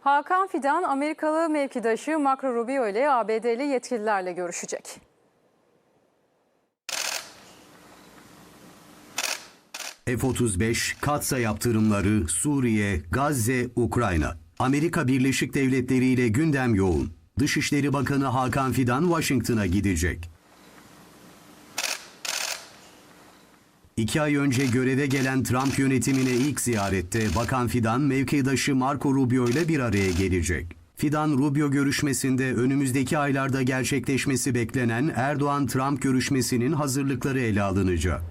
Hakan Fidan, Amerikalı mevkidaşı Marco Rubio ile ABD'li yetkililerle görüşecek. F-35, Katsa yaptırımları, Suriye, Gazze, Ukrayna. Amerika Birleşik Devletleri ile gündem yoğun. Dışişleri Bakanı Hakan Fidan Washington'a gidecek. İki ay önce göreve gelen Trump yönetimine ilk ziyarette Bakan Fidan mevkidaşı Marco Rubio ile bir araya gelecek. Fidan Rubio görüşmesinde önümüzdeki aylarda gerçekleşmesi beklenen Erdoğan-Trump görüşmesinin hazırlıkları ele alınacak.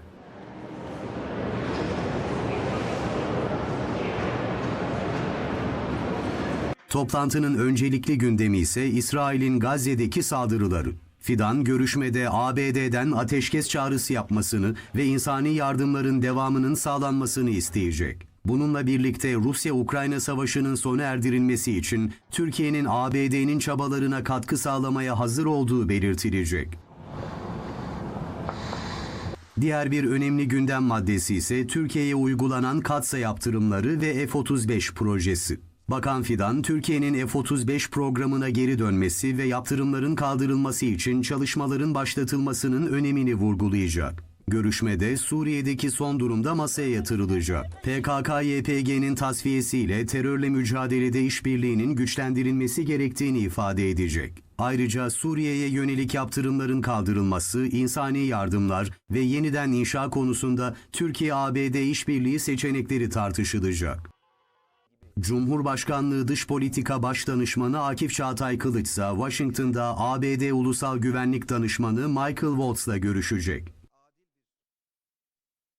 Toplantının öncelikli gündemi ise İsrail'in Gazze'deki saldırıları. Fidan görüşmede ABD'den ateşkes çağrısı yapmasını ve insani yardımların devamının sağlanmasını isteyecek. Bununla birlikte Rusya-Ukrayna savaşının sona erdirilmesi için Türkiye'nin ABD'nin çabalarına katkı sağlamaya hazır olduğu belirtilecek. Diğer bir önemli gündem maddesi ise Türkiye'ye uygulanan katsa yaptırımları ve F-35 projesi. Bakan Fidan, Türkiye'nin F-35 programına geri dönmesi ve yaptırımların kaldırılması için çalışmaların başlatılmasının önemini vurgulayacak. Görüşmede Suriye'deki son durumda masaya yatırılacak. PKK-YPG'nin tasfiyesiyle terörle mücadelede işbirliğinin güçlendirilmesi gerektiğini ifade edecek. Ayrıca Suriye'ye yönelik yaptırımların kaldırılması, insani yardımlar ve yeniden inşa konusunda Türkiye-ABD işbirliği seçenekleri tartışılacak. Cumhurbaşkanlığı Dış Politika Başdanışmanı Akif Çağatay Kılıç ise Washington'da ABD Ulusal Güvenlik Danışmanı Michael Waltz'la görüşecek.